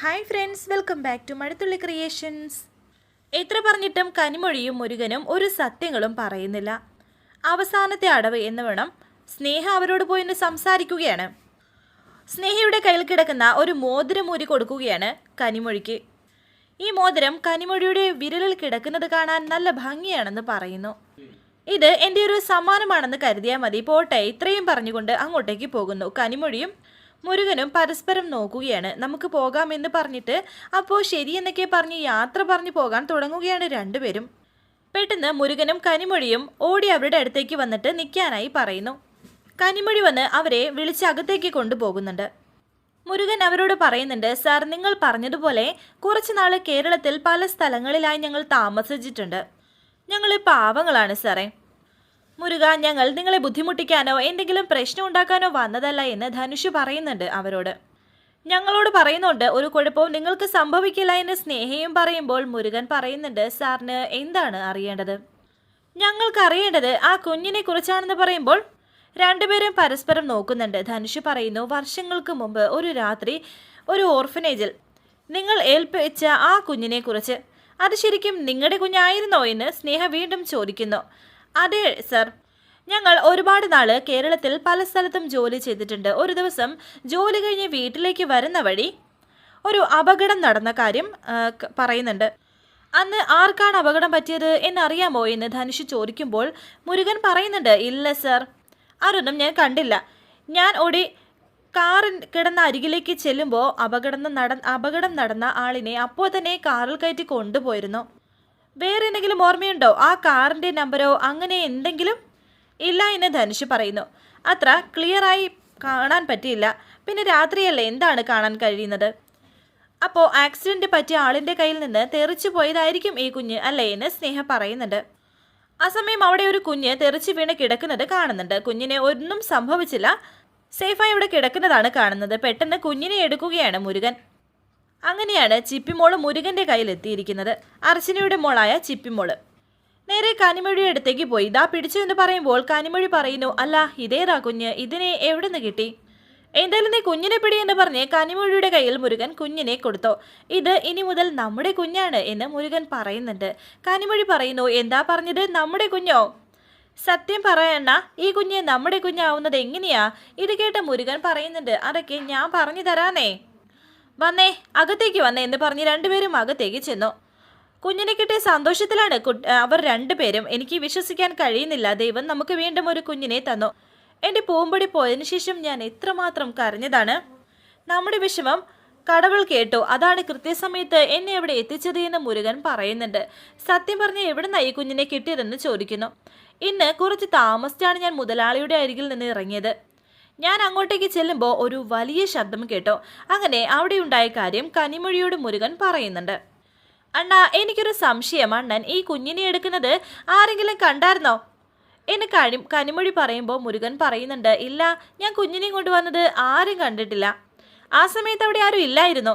Hi friends welcome back to Mazhathulli creations എത്ര പറഞ്ഞിട്ടും കനിമൊഴിയും മുരുകനും ഒരു സത്യങ്ങളും പറയുന്നില്ല. അവസാനത്തെ അടവ് എന്ന് വേണം സ്നേഹ അവരോട് പോയി സംസാരിക്കുകയാണ്. സ്നേഹയുടെ കയ്യിൽ കിടക്കുന്ന ഒരു മോതിരം ഊരി കൊടുക്കുകയാണ് കനിമൊഴിക്ക്. ഈ മോതിരം കനിമൊഴിയുടെ വിരലിൽ കിടക്കുന്നത് കാണാൻ നല്ല ഭംഗിയാണെന്ന് പറയുന്നു. ഇത് എന്റെ ഒരു സമ്മാനമാണെന്ന് കരുതിയാൽ മതി. പോട്ടെ ഇത്രയും പറഞ്ഞുകൊണ്ട് അങ്ങോട്ടേക്ക് പോകുന്നു. കനിമൊഴിയും മുരുകനും പരസ്പരം നോക്കുകയാണ്. നമുക്ക് പോകാമെന്ന് പറഞ്ഞിട്ട് അപ്പോൾ ശരിയെന്നൊക്കെ പറഞ്ഞ് യാത്ര പറഞ്ഞു പോകാൻ തുടങ്ങുകയാണ് രണ്ടുപേരും. പെട്ടെന്ന് മുരുകനും കനിമൊഴിയും ഓടി അവരുടെ അടുത്തേക്ക് വന്നിട്ട് നിൽക്കാനായി പറയുന്നു. കനിമൊഴി വന്ന് അവരെ വിളിച്ച് അകത്തേക്ക് കൊണ്ടുപോകുന്നുണ്ട്. മുരുകൻ അവരോട് പറയുന്നുണ്ട് സാർ നിങ്ങൾ പറഞ്ഞതുപോലെ കുറച്ച് നാൾ കേരളത്തിൽ പല സ്ഥലങ്ങളിലായി ഞങ്ങൾ താമസിച്ചിട്ടുണ്ട്. ഞങ്ങൾ പാവങ്ങളാണ് സാറേ. മുരുക ഞങ്ങൾ നിങ്ങളെ ബുദ്ധിമുട്ടിക്കാനോ എന്തെങ്കിലും പ്രശ്നം ഉണ്ടാക്കാനോ വന്നതല്ല എന്ന് ധനുഷ് പറയുന്നുണ്ട് അവരോട്. ഞങ്ങളോട് പറയുന്നുണ്ട് ഒരു കുഴപ്പവും നിങ്ങൾക്ക് സംഭവിക്കില്ല എന്ന് സ്നേഹയും പറയുമ്പോൾ മുരുകൻ പറയുന്നുണ്ട് സാറിന് എന്താണ് അറിയേണ്ടത്? ഞങ്ങൾക്ക് അറിയേണ്ടത് ആ കുഞ്ഞിനെ കുറിച്ചാണെന്ന് പറയുമ്പോൾ രണ്ടുപേരും പരസ്പരം നോക്കുന്നുണ്ട്. ധനുഷ് പറയുന്നു വർഷങ്ങൾക്ക് മുമ്പ് ഒരു രാത്രി ഒരു ഓർഫനേജിൽ നിങ്ങൾ ഏൽപ്പിച്ച ആ കുഞ്ഞിനെ കുറിച്ച് അത് ശരിക്കും നിങ്ങളുടെ കുഞ്ഞായിരുന്നോ? എന്ന് സ്നേഹ വീണ്ടും ചോദിക്കുന്നു. അതെ സർ. ഞങ്ങൾ ഒരുപാട് നാൾ കേരളത്തിൽ പല സ്ഥലത്തും ജോലി ചെയ്തിട്ടുണ്ട്. ഒരു ദിവസം ജോലി കഴിഞ്ഞ് വീട്ടിലേക്ക് വരുന്ന വഴി ഒരു അപകടം നടന്ന കാര്യം പറയുന്നുണ്ട്. അന്ന് ആർക്കാണ് അപകടം പറ്റിയത് എന്നറിയാമോ എന്ന് ധനുഷ് ചോദിക്കുമ്പോൾ മുരുകൻ പറയുന്നുണ്ട് ഇല്ല സർ. അതൊന്നും ഞാൻ കണ്ടില്ല. ഞാൻ ഓടി കാറിൻ കിടന്ന അരികിലേക്ക് ചെല്ലുമ്പോൾ അപകടം നട അപകടം നടന്ന ആളിനെ അപ്പോൾ തന്നെ കാറിൽ കയറ്റി കൊണ്ടുപോയിരുന്നു. വേറെ എന്തെങ്കിലും ഓർമ്മയുണ്ടോ? ആ കാറിന്റെ നമ്പരോ അങ്ങനെ എന്തെങ്കിലും? ഇല്ല എന്ന് ധനുഷ് പറയുന്നു. അത്ര ക്ലിയറായി കാണാൻ പറ്റിയില്ല. പിന്നെ രാത്രിയല്ലേ? എന്താണ് കാണാൻ കഴിയുന്നത്? അപ്പോൾ ആക്സിഡന്റ് പറ്റിയ ആളിന്റെ കയ്യിൽ നിന്ന് തെറിച്ചു പോയതായിരിക്കും ഈ കുഞ്ഞ് അല്ലേ എന്ന് സ്നേഹ പറയുന്നുണ്ട്. ആ സമയം അവിടെ ഒരു കുഞ്ഞ് തെറിച്ച് വീണ് കിടക്കുന്നത് കാണുന്നുണ്ട്. കുഞ്ഞിനെ ഒന്നും സംഭവിച്ചില്ല. സേഫായി ഇവിടെ കിടക്കുന്നതാണ് കാണുന്നത്. പെട്ടെന്ന് കുഞ്ഞിനെ എടുക്കുകയാണ് മുരുകൻ. അങ്ങനെയാണ് ചിപ്പിമോൾ മുരുകന്റെ കയ്യിലെത്തിയിരിക്കുന്നത് അർച്ചനയുടെ മോളായ ചിപ്പിമോൾ. നേരെ കനിമൊഴിയുടെ അടുത്തേക്ക് പോയി. ഇതാ പിടിച്ചു എന്ന് പറയുമ്പോൾ കനിമൊഴി പറയുന്നു അല്ല ഇതേതാ കുഞ്ഞ് ഇതിനെ എവിടെ നിന്ന് കിട്ടി? എന്തായാലും നീ കുഞ്ഞിനെ പിടി എന്ന് പറഞ്ഞ് കനിമൊഴിയുടെ കയ്യിൽ മുരുകൻ കുഞ്ഞിനെ കൊടുത്തു. ഇത് ഇനി മുതൽ നമ്മുടെ കുഞ്ഞാണ് എന്ന് മുരുകൻ പറയുന്നുണ്ട്. കനിമൊഴി പറയുന്നു എന്താ പറഞ്ഞത്? നമ്മുടെ കുഞ്ഞോ? സത്യം പറയണ്ണ ഈ കുഞ്ഞ് നമ്മുടെ കുഞ്ഞാവുന്നത് എങ്ങനെയാ? ഇത് കേട്ട മുരുകൻ പറയുന്നുണ്ട് അതൊക്കെ ഞാൻ പറഞ്ഞു തരാനേ വന്നേ അകത്തേക്ക് വന്നേ എന്ന് പറഞ്ഞ് രണ്ടുപേരും അകത്തേക്ക് ചെന്നു. കുഞ്ഞിനെ കിട്ടിയ സന്തോഷത്തിലാണ് അവർ രണ്ടുപേരും. എനിക്ക് വിശ്വസിക്കാൻ കഴിയുന്നില്ല. ദൈവം നമുക്ക് വീണ്ടും ഒരു കുഞ്ഞിനെ തന്നു. എന്റെ പൂമ്പടി പോയതിനു ശേഷം ഞാൻ എത്രമാത്രം കരഞ്ഞതാണ്. നമ്മുടെ വിഷമം കടവൾ കേട്ടു. അതാണ് കൃത്യസമയത്ത് എന്നെ അവിടെ എത്തിച്ചത് എന്ന് മുരുകൻ പറയുന്നുണ്ട്. സത്യം പറഞ്ഞ് എവിടെ ഈ കുഞ്ഞിനെ കിട്ടിയതെന്ന് ചോദിക്കുന്നു. ഇന്ന് കുറച്ച് താമസിച്ചാണ് ഞാൻ മുതലാളിയുടെ അരികിൽ നിന്ന് ഇറങ്ങിയത്. ഞാൻ അങ്ങോട്ടേക്ക് ചെല്ലുമ്പോൾ ഒരു വലിയ ശബ്ദം കേട്ടോ. അങ്ങനെ അവിടെ ഉണ്ടായ കാര്യം കനിമൊഴിയോട് മുരുകൻ പറയുന്നുണ്ട്. അണ്ണാ എനിക്കൊരു സംശയം അണ്ണൻ. ഈ കുഞ്ഞിനെ എടുക്കുന്നത് ആരെങ്കിലും കണ്ടായിരുന്നോ? എന്നെ കഴി കനിമൊഴി പറയുമ്പോൾ മുരുകൻ പറയുന്നുണ്ട് ഇല്ല ഞാൻ കുഞ്ഞിനെയും കൊണ്ടുവന്നത് ആരും കണ്ടിട്ടില്ല. ആ സമയത്ത് അവിടെ ആരും ഇല്ലായിരുന്നു.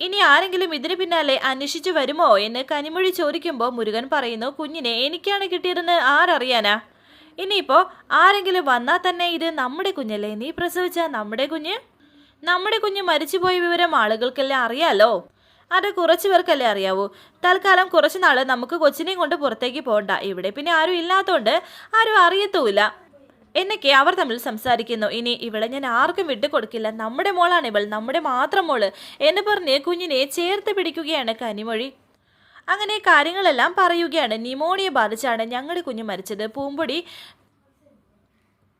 ഇനി ആരെങ്കിലും ഇതിന് പിന്നാലെ അന്വേഷിച്ചു വരുമോ? എന്ന് കനിമൊഴി ചോദിക്കുമ്പോൾ മുരുകൻ പറയുന്നു കുഞ്ഞിനെ എനിക്കാണ് കിട്ടിയതെന്ന് ആരറിയാനാ? ഇനിയിപ്പോൾ ആരെങ്കിലും വന്നാൽ തന്നെ ഇത് നമ്മുടെ കുഞ്ഞല്ലേ? നീ പ്രസവിച്ച നമ്മുടെ കുഞ്ഞ്? നമ്മുടെ കുഞ്ഞ് മരിച്ചുപോയ വിവരം ആളുകൾക്കെല്ലാം അറിയാലോ? അത് കുറച്ച് പേർക്കല്ലേ അറിയാവൂ. തൽക്കാലം കുറച്ച് നാൾ നമുക്ക് കൊച്ചിനെയും കൊണ്ട് പുറത്തേക്ക് പോകണ്ട ഇവിടെ പിന്നെ ആരും ഇല്ലാത്തതുകൊണ്ട് ആരും അറിയത്തുമില്ല. എന്നൊക്കെ അവർ തമ്മിൽ സംസാരിക്കുന്നു. ഇനി ഇവളെ ഞാൻ ആർക്കും വിട്ടുകൊടുക്കില്ല. നമ്മുടെ മോളാണ് ഇവൾ നമ്മുടെ മാത്രം മോൾ എന്ന് പറഞ്ഞ് കുഞ്ഞിനെ ചേർത്ത് പിടിക്കുകയാണ് കനിമൊഴി. അങ്ങനെ കാര്യങ്ങളെല്ലാം പറയുകയാണ്. ന്യൂമോണിയ ബാധിച്ചാണ് ഞങ്ങളുടെ കുഞ്ഞ് മരിച്ചത്. പൂമ്പൊടി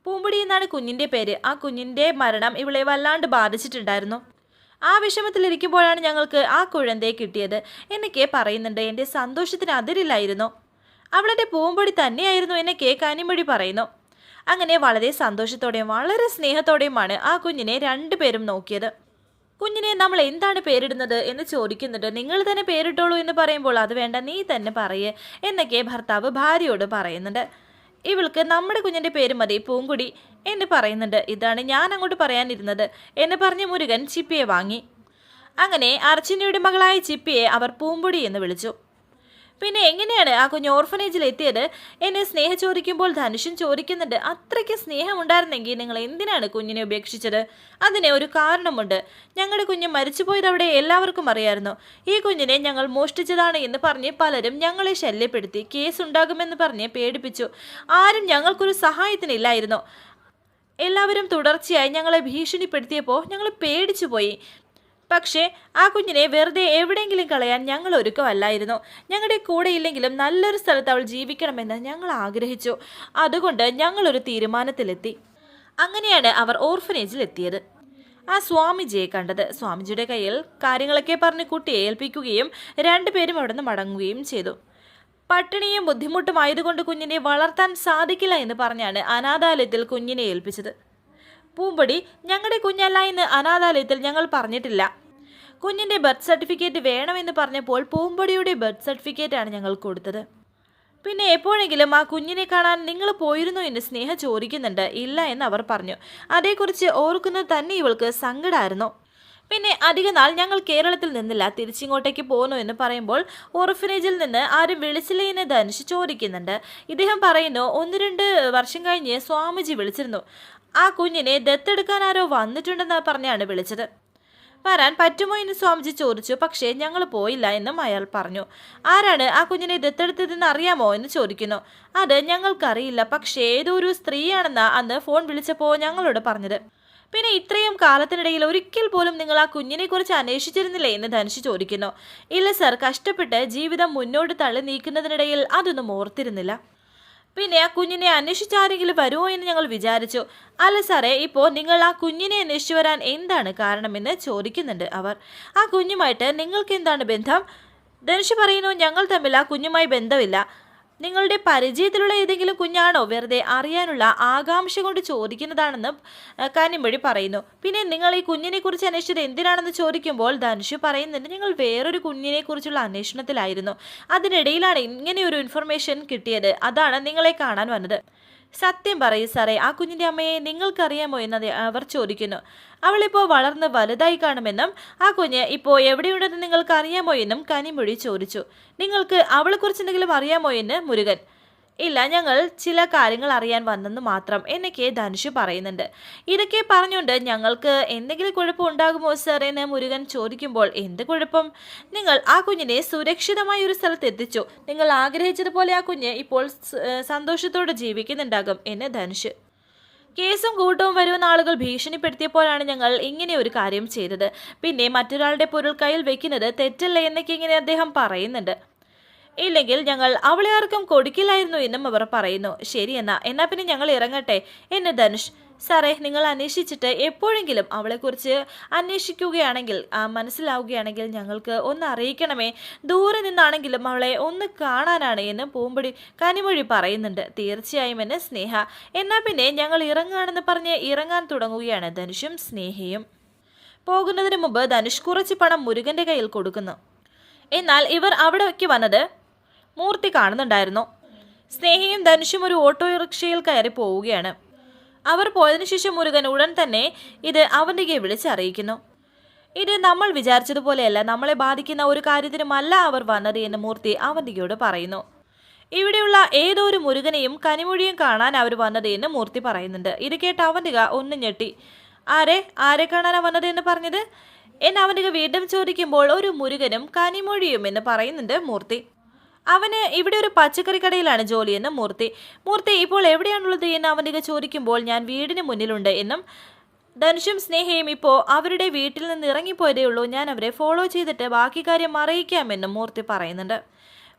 പൂമ്പൊടി എന്നാണ് കുഞ്ഞിന്റെ പേര്. ആ കുഞ്ഞിന്റെ മരണം ഇവളെ വല്ലാണ്ട് ബാധിച്ചിട്ടുണ്ടായിരുന്നു. ആ വിഷമത്തിലിരിക്കുമ്പോഴാണ് ഞങ്ങൾക്ക് ആ കുഴന്തയെ കിട്ടിയത്. എന്നൊക്കെ പറയുന്നുണ്ട്. എന്റെ സന്തോഷത്തിന് അതിരില്ലായിരുന്നു. അവളെന്റെ പൂമ്പൊടി തന്നെയായിരുന്നു എന്നൊക്കെ കനിമൊഴി പറയുന്നു. അങ്ങനെ വളരെ സന്തോഷത്തോടെയും വളരെ സ്നേഹത്തോടെയുമാണ് ആ കുഞ്ഞിനെ രണ്ടുപേരും നോക്കിയത്. കുഞ്ഞിനെ നമ്മൾ എന്താണ് പേരിടുന്നത് എന്ന് ചോദിക്കുന്നുണ്ട്. നിങ്ങൾ തന്നെ പേരിട്ടോളൂ എന്ന് പറയുമ്പോൾ അത് വേണ്ട നീ തന്നെ പറയേ എന്നൊക്കെ ഭർത്താവ് ഭാര്യയോട് പറയുന്നുണ്ട്. ഇവൾക്ക് നമ്മുടെ കുഞ്ഞിന്റെ പേര് മതി പൂങ്കുടി എന്ന് പറയുന്നുണ്ട്. ഇതാണ് ഞാൻ അങ്ങോട്ട് പറയാനിരുന്നത് എന്ന് പറഞ്ഞ് മുരുകൻ ചിപ്പിയെ വാങ്ങി. അങ്ങനെ അർച്ചനയുടെ മകളായ ചിപ്പിയെ അവർ പൂമ്പൊടി എന്ന് വിളിച്ചു. പിന്നെ എങ്ങനെയാണ് ആ കുഞ്ഞ് ഓർഫനേജിൽ എത്തിയത് എന്നെ സ്നേഹം ചോദിക്കുമ്പോൾ ധനുഷും ചോദിക്കുന്നുണ്ട് അത്രയ്ക്ക് സ്നേഹമുണ്ടായിരുന്നെങ്കിൽ നിങ്ങൾ എന്തിനാണ് കുഞ്ഞിനെ ഉപേക്ഷിച്ചത്? അതിന് ഒരു കാരണമുണ്ട്. ഞങ്ങളുടെ കുഞ്ഞ് മരിച്ചുപോയത് അവിടെ എല്ലാവർക്കും അറിയായിരുന്നു. ഈ കുഞ്ഞിനെ ഞങ്ങൾ മോഷ്ടിച്ചതാണ് എന്ന് പറഞ്ഞ് പലരും ഞങ്ങളെ ശല്യപ്പെടുത്തി കേസ് ഉണ്ടാകുമെന്ന് പറഞ്ഞ് പേടിപ്പിച്ചു. ആരും ഞങ്ങൾക്കൊരു സഹായത്തിനില്ലായിരുന്നു. എല്ലാവരും തുടർച്ചയായി ഞങ്ങളെ ഭീഷണിപ്പെടുത്തിയപ്പോൾ ഞങ്ങൾ പേടിച്ചു പോയി പക്ഷേ ആ കുഞ്ഞിനെ വെറുതെ എവിടെയെങ്കിലും കളയാൻ ഞങ്ങൾ ഒരുക്കമല്ലായിരുന്നു. ഞങ്ങളുടെ കൂടെ ഇല്ലെങ്കിലും നല്ലൊരു സ്ഥലത്ത് അവൾ ജീവിക്കണമെന്ന് ഞങ്ങൾ ആഗ്രഹിച്ചു. അതുകൊണ്ട് ഞങ്ങളൊരു തീരുമാനത്തിലെത്തി. അങ്ങനെയാണ് അവർ ഓർഫനേജിൽ എത്തിയത്. ആ സ്വാമിജിയെ കണ്ടത്. സ്വാമിജിയുടെ കയ്യിൽ കാര്യങ്ങളൊക്കെ പറഞ്ഞ് കുട്ടിയെ ഏൽപ്പിക്കുകയും രണ്ടുപേരും അവിടെ നിന്ന് മടങ്ങുകയും ചെയ്തു. പട്ടിണിയും ബുദ്ധിമുട്ടും ആയതുകൊണ്ട് കുഞ്ഞിനെ വളർത്താൻ സാധിക്കില്ല എന്ന് പറഞ്ഞാണ് അനാഥാലയത്തിൽ കുഞ്ഞിനെ ഏൽപ്പിച്ചത്. പൂമ്പടി ഞങ്ങളുടെ കുഞ്ഞല്ല എന്ന് അനാഥാലയത്തിൽ ഞങ്ങൾ പറഞ്ഞിട്ടില്ല. കുഞ്ഞിന്റെ ബർത്ത് സർട്ടിഫിക്കറ്റ് വേണമെന്ന് പറഞ്ഞപ്പോൾ പൂമ്പൊടിയുടെ ബർത്ത് സർട്ടിഫിക്കറ്റാണ് ഞങ്ങൾ കൊടുത്തത്. പിന്നെ എപ്പോഴെങ്കിലും ആ കുഞ്ഞിനെ കാണാൻ നിങ്ങൾ പോയിരുന്നു എന്ന് സ്നേഹ ചോദിക്കുന്നുണ്ട്. ഇല്ല എന്ന് അവർ പറഞ്ഞു. അതേക്കുറിച്ച് ഓർക്കുന്നത് തന്നെ ഇവൾക്ക് സങ്കടമായിരുന്നു പിന്നെ അധിക നാൾ ഞങ്ങൾ കേരളത്തിൽ നിന്നില്ല. തിരിച്ചിങ്ങോട്ടേക്ക് പോകുന്നു എന്ന് പറയുമ്പോൾ ഓർഫനേജിൽ നിന്ന് ആരും വിളിച്ചില്ലേ എന്ന് ധനുഷ് ചോദിക്കുന്നുണ്ട്. ഇദ്ദേഹം പറയുന്നു ഒന്ന് രണ്ട് വർഷം കഴിഞ്ഞ് സ്വാമിജി വിളിച്ചിരുന്നു. ആ കുഞ്ഞിനെ ദത്തെടുക്കാൻ ആരോ വന്നിട്ടുണ്ടെന്ന് പറഞ്ഞാണ് വിളിച്ചത്. വരാൻ പറ്റുമോ എന്ന് സ്വാമിജി ചോദിച്ചു. പക്ഷേ ഞങ്ങൾ പോയില്ല എന്നും അയാൾ പറഞ്ഞു. ആരാണ് ആ കുഞ്ഞിനെ ദത്തെടുത്തതെന്ന് അറിയാമോ എന്ന് ചോദിക്കുന്നു. അത് ഞങ്ങൾക്കറിയില്ല. പക്ഷേ ഏതോ ഒരു സ്ത്രീയാണെന്നാ അന്ന് ഫോൺ വിളിച്ചപ്പോൾ ഞങ്ങളോട് പറഞ്ഞത്. പിന്നെ ഇത്രയും കാലത്തിനിടയിൽ ഒരിക്കൽ പോലും നിങ്ങൾ ആ കുഞ്ഞിനെ കുറിച്ച് അന്വേഷിച്ചിരുന്നില്ലേ എന്ന് ധനുഷ് ചോദിക്കുന്നു. ഇല്ല സർ കഷ്ടപ്പെട്ട് ജീവിതം മുന്നോട്ട് തള്ളി നീക്കുന്നതിനിടയിൽ അതൊന്നും ഓർത്തിരുന്നില്ല. പിന്നെ ആ കുഞ്ഞിനെ അന്വേഷിച്ച് ആരെങ്കിലും വരുമോ എന്ന് ഞങ്ങൾ വിചാരിച്ചു. അല്ല സാറേ ഇപ്പോൾ നിങ്ങൾ ആ കുഞ്ഞിനെ അന്വേഷിച്ചു വരാൻ എന്താണ് കാരണമെന്ന് ചോദിക്കുന്നുണ്ട് അവർ. ആ കുഞ്ഞുമായിട്ട് നിങ്ങൾക്ക് എന്താണ് ബന്ധം? ധനുഷ് പറയുന്നു ഞങ്ങൾ തമ്മിൽ ആ കുഞ്ഞുമായി ബന്ധമില്ല. നിങ്ങളുടെ പരിചയത്തിലുള്ള ഏതെങ്കിലും കുഞ്ഞാണോ വെറുതെ അറിയാനുള്ള ആകാംക്ഷ കൊണ്ട് ചോദിക്കുന്നതാണെന്ന് കാനിമൊഴി പറയുന്നു. പിന്നെ നിങ്ങൾ ഈ കുഞ്ഞിനെ കുറിച്ച് അന്വേഷിച്ചത് എന്തിനാണെന്ന് ചോദിക്കുമ്പോൾ ധനുഷ് പറയുന്നുണ്ട് ഞങ്ങൾ വേറൊരു കുഞ്ഞിനെ കുറിച്ചുള്ള അന്വേഷണത്തിലായിരുന്നു. അതിനിടയിലാണ് ഇങ്ങനെ ഒരു ഇൻഫർമേഷൻ കിട്ടിയത്. അതാണ് നിങ്ങളെ കാണാൻ വന്നത്. സത്യം പറയൂ സാറേ ആ കുഞ്ഞിന്റെ അമ്മയെ നിങ്ങൾക്കറിയാമോ എന്ന് അവർ ചോദിക്കുന്നു. അവളിപ്പോൾ വളർന്ന് വലുതായി കാണുമെന്നും ആ കുഞ്ഞ് ഇപ്പോൾ എവിടെയുണ്ടെന്ന് നിങ്ങൾക്ക് അറിയാമോ എന്നും കനിമൊഴി ചോദിച്ചു. നിങ്ങൾക്ക് അവളെക്കുറിച്ച് എന്തെങ്കിലും അറിയാമോ എന്ന് മുരുകൻ. ഇല്ല ഞങ്ങൾ ചില കാര്യങ്ങൾ അറിയാൻ വന്നെന്ന് മാത്രം എന്നൊക്കെ ധനുഷ് പറയുന്നുണ്ട്. ഇതൊക്കെ പറഞ്ഞുകൊണ്ട് ഞങ്ങൾക്ക് എന്തെങ്കിലും കുഴപ്പം ഉണ്ടാകുമോ സാർ എന്ന് മുരുകൻ ചോദിക്കുമ്പോൾ എന്ത് കുഴപ്പം? നിങ്ങൾ ആ കുഞ്ഞിനെ സുരക്ഷിതമായ ഒരു സ്ഥലത്ത് എത്തിച്ചു. നിങ്ങൾ ആഗ്രഹിച്ചതുപോലെ ആ കുഞ്ഞ് ഇപ്പോൾ സന്തോഷത്തോടെ ജീവിക്കുന്നുണ്ടാകും എന്ന് ധനുഷ്. കേസും കൂട്ടവും വരുമെന്ന ആളുകൾ ഭീഷണിപ്പെടുത്തിയപ്പോഴാണ് ഞങ്ങൾ ഇങ്ങനെ ഒരു കാര്യം ചെയ്തത്. പിന്നെ മറ്റൊരാളുടെ പൊരുൾ കയ്യിൽ വെക്കുന്നത് തെറ്റല്ല എന്നൊക്കെ ഇങ്ങനെ അദ്ദേഹം പറയുന്നുണ്ട്. ഇല്ലെങ്കിൽ ഞങ്ങൾ അവളെ ആർക്കും കൊടുക്കില്ലായിരുന്നു എന്നും അവർ പറയുന്നു. ശരി എന്നാ എന്നാ പിന്നെ ഞങ്ങൾ ഇറങ്ങട്ടെ? എന്ന് ധനുഷ് സാറേ നിങ്ങൾ അന്വേഷിച്ചിട്ട് എപ്പോഴെങ്കിലും അവളെക്കുറിച്ച് അന്വേഷിക്കുകയാണെങ്കിൽ മനസ്സിലാവുകയാണെങ്കിൽ ഞങ്ങൾക്ക് ഒന്ന് അറിയിക്കണമേ. ദൂരെ നിന്നാണെങ്കിലും അവളെ ഒന്ന് കാണാനാണ് എന്ന് പൂമ്പൊടി കനിമൊഴി പറയുന്നുണ്ട്. തീർച്ചയായും എന്ന് സ്നേഹ. എന്നാ പിന്നെ ഞങ്ങൾ ഇറങ്ങുകയാണെന്ന് പറഞ്ഞ് ഇറങ്ങാൻ തുടങ്ങുകയാണ് ധനുഷും സ്നേഹയും. പോകുന്നതിന് മുമ്പ് ധനുഷ് കുറച്ച് പണം മുരുകന്റെ കയ്യിൽ കൊടുക്കുന്നു. എന്നാൽ ഇവർ അവിടേക്ക് വന്നത്? മൂർത്തി കാണുന്നുണ്ടായിരുന്നു. സ്നേഹിയും ധനുഷും ഒരു ഓട്ടോറിക്ഷയിൽ കയറി പോവുകയാണ്. അവർ പോയതിനു ശേഷം മുരുകൻ ഉടൻ തന്നെ ഇത് അവന്തികയെ വിളിച്ചറിയിക്കുന്നു ഇത് നമ്മൾ വിചാരിച്ചതുപോലെയല്ല നമ്മളെ ബാധിക്കുന്ന ഒരു കാര്യത്തിനുമല്ല അവർ വന്നത് എന്ന് മൂർത്തി അവന്തികയോട് പറയുന്നു. ഇവിടെയുള്ള ഏതോ ഒരു മുരുകനെയും കനിമൊഴിയും കാണാൻ അവർ വന്നത് എന്ന് മൂർത്തി പറയുന്നുണ്ട്. ഇത് കേട്ട് അവന്തിക ഒന്ന് ഞെട്ടി. ആരെ? ആരെ കാണാനാ വന്നത് എന്ന് പറഞ്ഞത്? എന്ന് അവന്തിക വീണ്ടും ചോദിക്കുമ്പോൾ ഒരു മുരുകനും കനിമൊഴിയും എന്ന് പറയുന്നുണ്ട് മൂർത്തി. അവന് ഇവിടെ ഒരു പച്ചക്കറി കടയിലാണ് ജോലിയെന്ന് മൂർത്തി. മൂർത്തി ഇപ്പോൾ എവിടെയാണുള്ളത് എന്ന് അവന്തിക ചോദിക്കുമ്പോൾ ഞാൻ വീടിന് മുന്നിലുണ്ട് എന്നും ധനുഷും സ്നേഹയും ഇപ്പോൾ അവരുടെ വീട്ടിൽ നിന്ന് ഇറങ്ങിപ്പോയതേ ഉള്ളൂ. ഞാൻ അവരെ ഫോളോ ചെയ്തിട്ട് ബാക്കി കാര്യം അറിയിക്കാമെന്നും മൂർത്തി പറയുന്നുണ്ട്.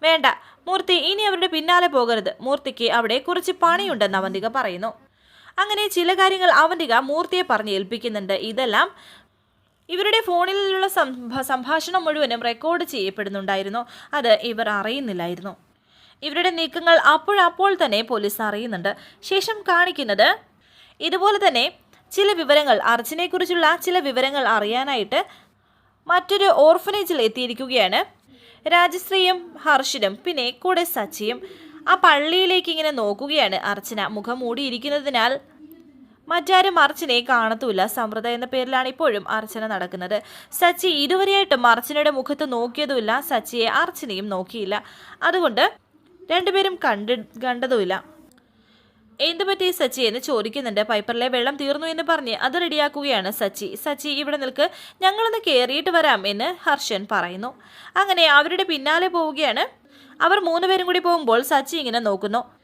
വേണ്ട മൂർത്തി ഇനി അവരുടെ പിന്നാലെ പോകരുത്. മൂർത്തിക്ക് അവിടെ കുറച്ച് പണിയുണ്ടെന്ന് അവന്തിക പറയുന്നു. അങ്ങനെ ചില കാര്യങ്ങൾ അവന്തിക മൂർത്തിയെ പറഞ്ഞ് ഏൽപ്പിക്കുന്നുണ്ട്. ഇതെല്ലാം ഇവരുടെ ഫോണിലുള്ള സംഭ- സംഭാഷണം മുഴുവനും റെക്കോർഡ് ചെയ്യപ്പെടുന്നുണ്ടായിരുന്നു. അത് ഇവർ അറിയുന്നില്ലായിരുന്നു. ഇവരുടെ നീക്കങ്ങൾ അപ്പോഴപ്പോൾ തന്നെ പോലീസ് അറിയുന്നുണ്ട്. ശേഷം കാണിക്കുന്നത് ഇതുപോലെ തന്നെ ചില വിവരങ്ങൾ അർച്ചനെക്കുറിച്ചുള്ള ചില വിവരങ്ങൾ അറിയാനായിട്ട് മറ്റൊരു ഓർഫനേജിൽ എത്തിയിരിക്കുകയാണ് രാജശ്രീയും ഹർഷിനും പിന്നെ കൂടെ സച്ചിയും. ആ പള്ളിയിലേക്ക് ഇങ്ങനെ നോക്കുകയാണ് അർച്ചന. മുഖം മൂടിയിരിക്കുന്നതിനാൽ മറ്റാരും അർച്ചനയെ കാണത്തുമില്ല സമൃദ്ധ എന്ന പേരിലാണ് ഇപ്പോഴും അർച്ചന നടക്കുന്നത്. സച്ചി ഇതുവരെയായിട്ടും അർച്ചനയുടെ മുഖത്ത് നോക്കിയതുമില്ല. സച്ചിയെ അർച്ചനയും നോക്കിയില്ല. അതുകൊണ്ട് രണ്ടുപേരും കണ്ട് കണ്ടതുമില്ല. എന്ത് പറ്റി സച്ചി? എന്ന് ചോദിക്കുന്നുണ്ട്. പൈപ്പറിലെ വെള്ളം തീർന്നു എന്ന് പറഞ്ഞ് അത് റെഡിയാക്കുകയാണ് സച്ചി. സച്ചി ഇവിടെ നിൽക്ക്. ഞങ്ങളൊന്ന് കയറിയിട്ട് വരാം എന്ന് ഹർഷൻ പറയുന്നു. അങ്ങനെ അവരുടെ പിന്നാലെ പോവുകയാണ്. അവർ മൂന്നുപേരും കൂടി പോകുമ്പോൾ സച്ചി ഇങ്ങനെ നോക്കുന്നു.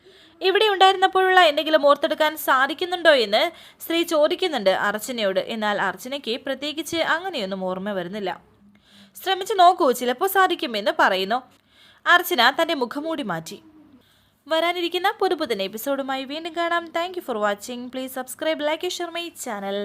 ഇവിടെ ഉണ്ടായിരുന്നപ്പോഴുള്ള എന്തെങ്കിലും ഓർത്തെടുക്കാൻ സാധിക്കുന്നുണ്ടോ എന്ന് സ്ത്രീ ചോദിക്കുന്നുണ്ട് അർച്ചനയോട്. എന്നാൽ അർച്ചനയ്ക്ക് പ്രത്യേകിച്ച് അങ്ങനെയൊന്നും ഓർമ്മ വരുന്നില്ല. ശ്രമിച്ചു നോക്കൂ ചിലപ്പോൾ സാധിക്കുമെന്ന് പറയുന്നു. അർച്ചന തന്റെ മുഖംമൂടി മാറ്റി. വരാനിരിക്കുന്ന പുതുപുതൻ എപ്പിസോഡുമായി വീണ്ടും കാണാം. Thank for watching please subscribe like share my channel